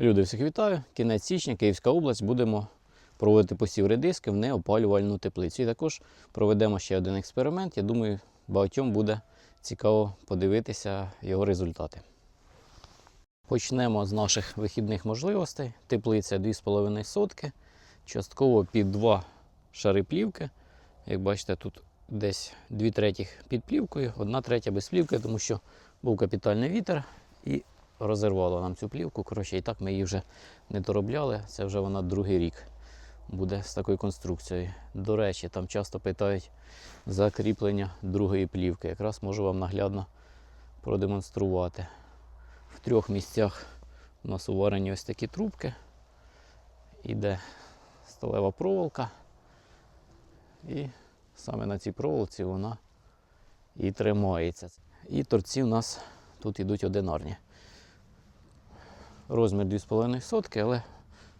Люди, всіх вітаю. Кінець січня, Київська область. Будемо проводити посів редиски в неопалювальну теплицю. І також проведемо ще один експеримент. Я думаю, багатьом буде цікаво подивитися його результати. Почнемо з наших вихідних можливостей. Теплиця 2,5 сотки, частково під два шари плівки. Як бачите, тут десь 2 третіх під плівкою, 1 третя без плівки, тому що був капітальний вітер і розірвало нам цю плівку. Коротше, і так ми її вже не доробляли. Це вже вона другий рік буде з такою конструкцією. До речі, там часто питають за кріплення другої плівки. Якраз можу вам наглядно продемонструвати. В трьох місцях у нас уварені ось такі трубки. Іде сталева проволока. І саме на цій проволоці вона і тримається. І торці у нас тут йдуть одинарні. Розмір 2,5 сотки, але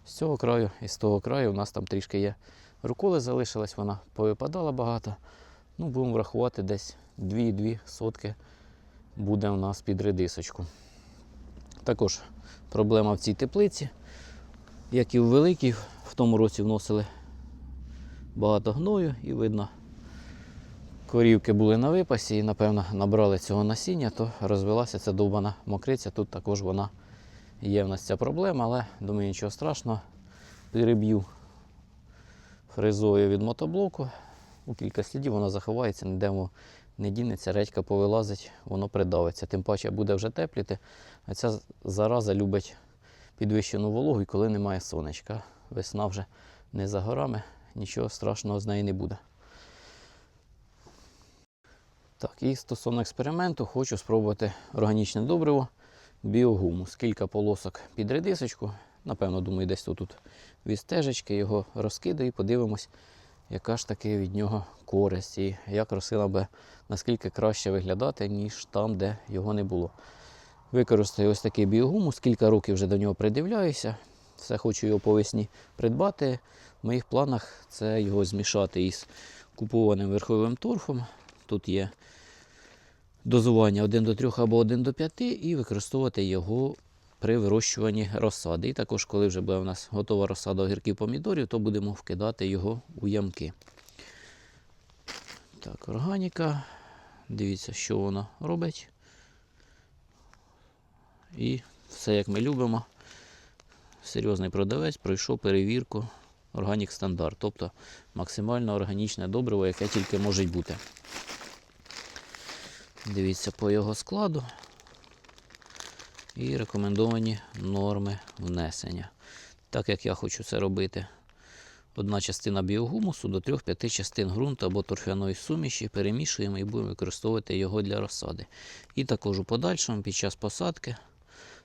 з цього краю і з того краю у нас там трішки є руколи залишилась, вона повипадала багато. Ну, будемо врахувати десь 2-2 сотки буде у нас під редисочку. Також проблема в цій теплиці, як і в великій, в тому році вносили багато гною і видно, корівки були на випасі і, напевно, набрали цього насіння, то розвелася ця довбана мокриця. Тут також вона є в нас ця проблема, але думаю, нічого страшного. Переб'ю фрезою від мотоблоку. У кілька слідів вона заховається, ніде не дінеться, редька повилазить, воно придавиться. Тим паче буде вже тепліти, а ця зараза любить підвищену вологу і коли немає сонечка. Весна вже не за горами, нічого страшного з неї не буде. Так, і стосовно експерименту, хочу спробувати органічне добриво біогумус. Кілька полосок під редисочку. Напевно, думаю, десь тут, від стежечки його розкидаю і подивимось, яка ж таки від нього користь і як рослина би наскільки краще виглядати, ніж там, де його не було. Використаю ось такий біогумус, кілька років вже до нього придивляюся. Все хочу його по весні придбати. В моїх планах це його змішати із купованим верховим торфом. Тут є дозування 1 до 3 або 1 до 5 і використовувати його при вирощуванні розсади. І також, коли вже буде у нас готова розсада огірків помідорів, то будемо вкидати його у ямки. Так, органіка. Дивіться, що воно робить. І все як ми любимо. Серйозний продавець пройшов перевірку органік стандарт, тобто максимально органічне добриво, яке тільки може бути. Дивіться по його складу і рекомендовані норми внесення. Так як я хочу це робити. Одна частина біогумусу до 3-5 частин ґрунту або торфяної суміші перемішуємо і будемо використовувати його для розсади. І також у подальшому під час посадки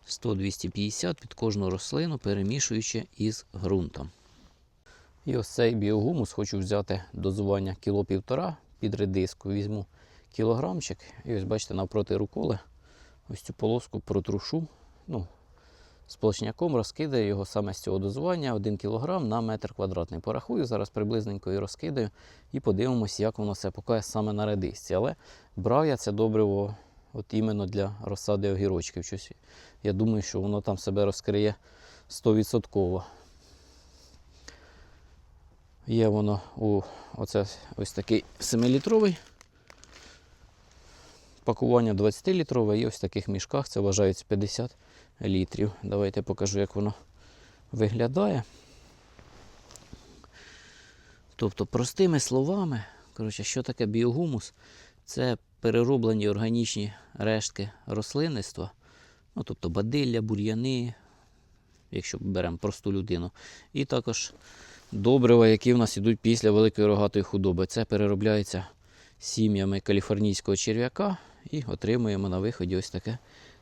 100-250 під кожну рослину, перемішуючи із ґрунтом. І ось цей біогумус хочу взяти дозування кіло півтора під редиску. Візьму кілограмчик. І ось бачите, навпроти руколи ось цю полоску протрушу. Ну, сплошняком розкидаю його саме з цього дозування 1 кг на метр квадратний. Порахую, зараз приблизненько і розкидаю і подивимось, як воно себе покаже саме на редисці. Але брав я це добриво от іменно для розсади огірочків. Щось, я думаю, що воно там себе розкриє 100%. Є воно у оце ось такий 7-літровий. Пакування 20-літрове і ось в таких мішках це вважається 50 літрів. Давайте покажу, як воно виглядає. Тобто, простими словами, коротше, що таке біогумус? Це перероблені органічні рештки рослинництва, ну, тобто бадилля, бур'яни, якщо беремо просту людину. І також добрива, які в нас йдуть після великої рогатої худоби. Це переробляється сім'ями каліфорнійського черв'яка і отримуємо на виході ось таке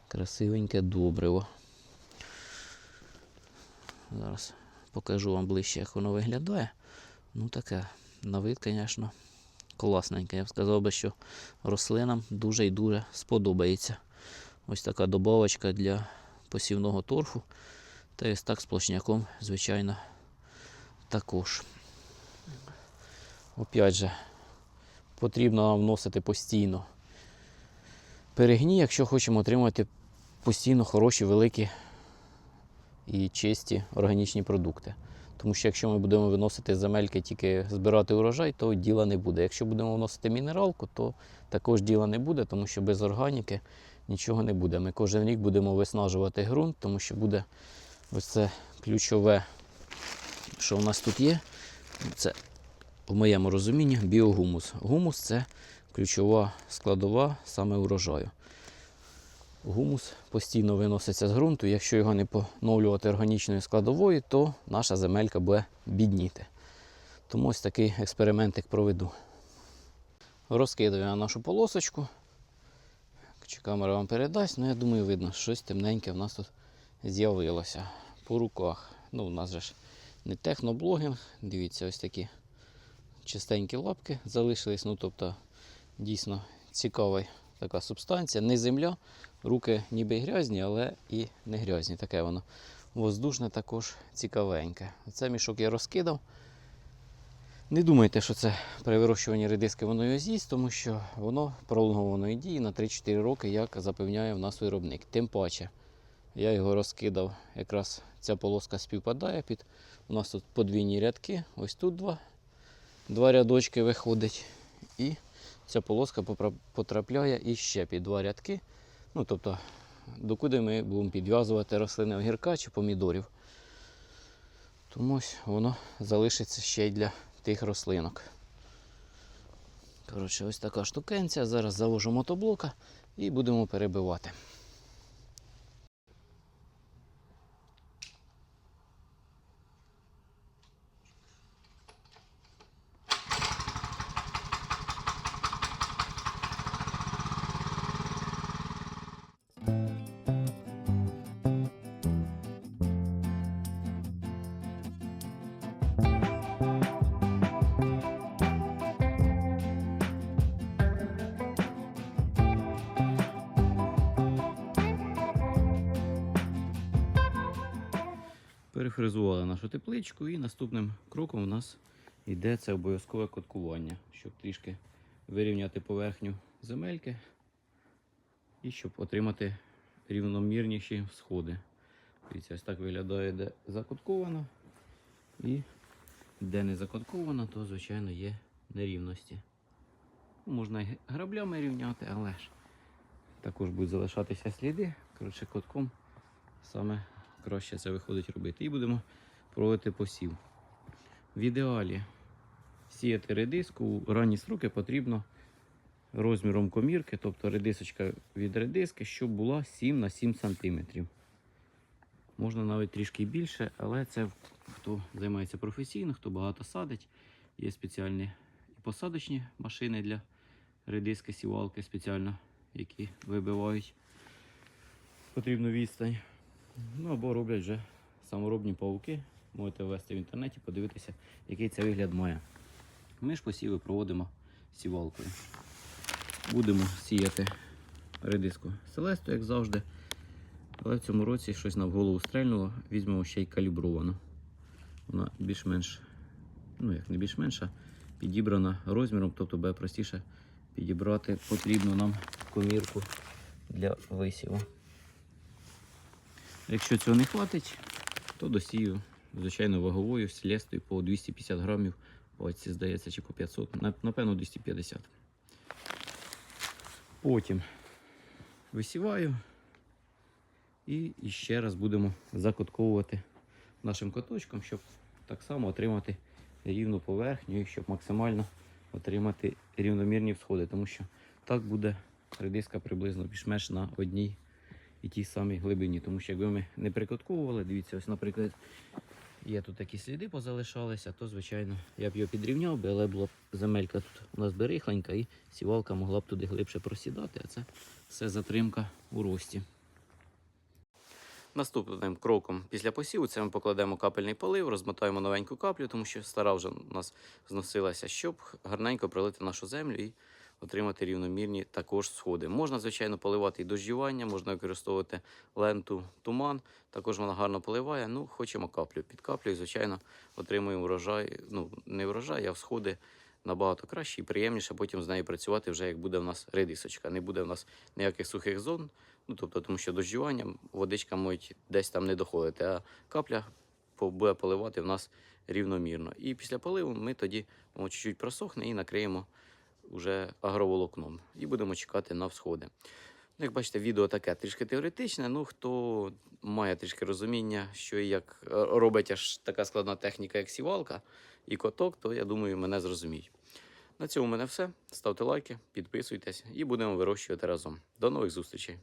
красивеньке добриво. Зараз покажу вам ближче, як воно виглядає. Ну таке, на вид, звісно, класненьке. Я б сказав би, що рослинам дуже і дуже сподобається. Ось така добавочка для посівного торфу. Та ось так сплошняком, звичайно, також. Опять же, потрібно нам вносити постійно перегній, якщо хочемо отримати постійно хороші великі і чисті органічні продукти. Тому що якщо ми будемо виносити земельки тільки збирати урожай, то діла не буде. Якщо будемо вносити мінералку, то також діла не буде, тому що без органіки нічого не буде. Ми кожен рік будемо виснажувати ґрунт, тому що буде ось це ключове, що у нас тут є. Це, в моєму розумінні, біогумус. Гумус це ключова складова саме урожаю. Гумус постійно виноситься з ґрунту. Якщо його не поновлювати органічною складовою, то наша земелька буде бідніти. Тому ось такий експериментик проведу. Розкидаю на нашу полосочку. Чи камера вам передасть, ну я думаю, видно, щось темненьке в нас тут з'явилося по руках. Ну, у нас же ж не техноблогінг. Дивіться, ось такі чистенькі лапки залишились. Ну, тобто, дійсно цікава така субстанція. Не земля, руки ніби грязні, але і не грязні. Таке воно воздушне також цікавеньке. Це мішок я розкидав. Не думайте, що це при вирощуванні редиски воно його з'їсть, тому що воно пролонгованої дії на 3-4 роки, як запевняє в нас виробник. Тим паче, я його розкидав, якраз ця полоска співпадає під. У нас тут подвійні рядки, ось тут два, два рядочки виходить. І ця полоска потрапляє іще під два рядки. Ну, тобто, докуди ми будемо підв'язувати рослини огірка чи помідорів. Тому ось воно залишиться ще й для тих рослинок. Коротше, ось така штукенція. Зараз завожу мотоблока і будемо перебивати. Перефрезували нашу тепличку і наступним кроком у нас йде це обов'язкове коткування, щоб трішки вирівняти поверхню земельки і щоб отримати рівномірніші всходи. Дивіться, ось так виглядає, де закотковано. І де не закотковано, то звичайно є нерівності. Ну, Можна і граблями рівняти, але ж також будуть залишатися сліди. Коротше, котком саме краще це виходить робити. І будемо проводити посів. В ідеалі сіяти редиску у ранні строки потрібно розміром комірки, тобто редисочка від редиски, щоб була 7 на 7 см. Можна навіть трішки більше, але це хто займається професійно, хто багато садить. Є спеціальні посадочні машини для редиски, сівалки спеціально, які вибивають потрібну відстань. Ну або роблять вже саморобні пауки. Можете ввести в інтернеті, подивитися, який це вигляд має. Ми ж посіви проводимо сівалкою. Будемо сіяти редиску селесту, як завжди. Але в цьому році щось нам в голову стрельнуло, візьмемо ще й калібровану. Вона більш-менш, ну як не більш-менш, а підібрана розміром, тобто буде простіше підібрати потрібну нам комірку для висіву. Якщо цього не хватить, то досію, звичайно, ваговою селестою по 250 грамів. Ось здається, чи по 500, напевно, 250. Потім висіваю і ще раз будемо закотковувати нашим коточком, щоб так само отримати рівну поверхню і щоб максимально отримати рівномірні всходи, тому що так буде редиска приблизно більш-менш на одній і тій самій глибині. Тому що якби ми не прикотковували, дивіться, ось, наприклад, є тут такі сліди позалишалися, то звичайно я б його підрівняв би, але була б земелька тут у нас би рихленька і сівалка могла б туди глибше просідати, а це все затримка у рості. Наступним кроком після посіву це ми покладемо капельний полив, розмотаємо новеньку каплю, тому що стара вже у нас зносилася, щоб гарненько пролити нашу землю і отримати рівномірні також сходи. Можна, звичайно, поливати і дождівання, можна використовувати ленту туман. Також вона гарно поливає. Ну, хочемо каплю. Під каплею, звичайно, отримуємо врожай. Ну, не врожай, а всходи набагато краще і приємніше потім з нею працювати вже як буде в нас редисочка. Не буде в нас ніяких сухих зон. Ну, тобто, тому що дощуванням водичка може десь там не доходити, а капля буде поливати в нас рівномірно. І після поливу ми тоді чуть-чуть просохне і накриємо вже агроволокном. І будемо чекати на всходи. Ну, як бачите, відео таке трішки теоретичне. Ну, хто має трішки розуміння, що і як е, робить аж така складна техніка, як сівалка і коток, то я думаю, мене зрозуміють. На цьому в мене все. Ставте лайки, підписуйтесь і будемо вирощувати разом. До нових зустрічей!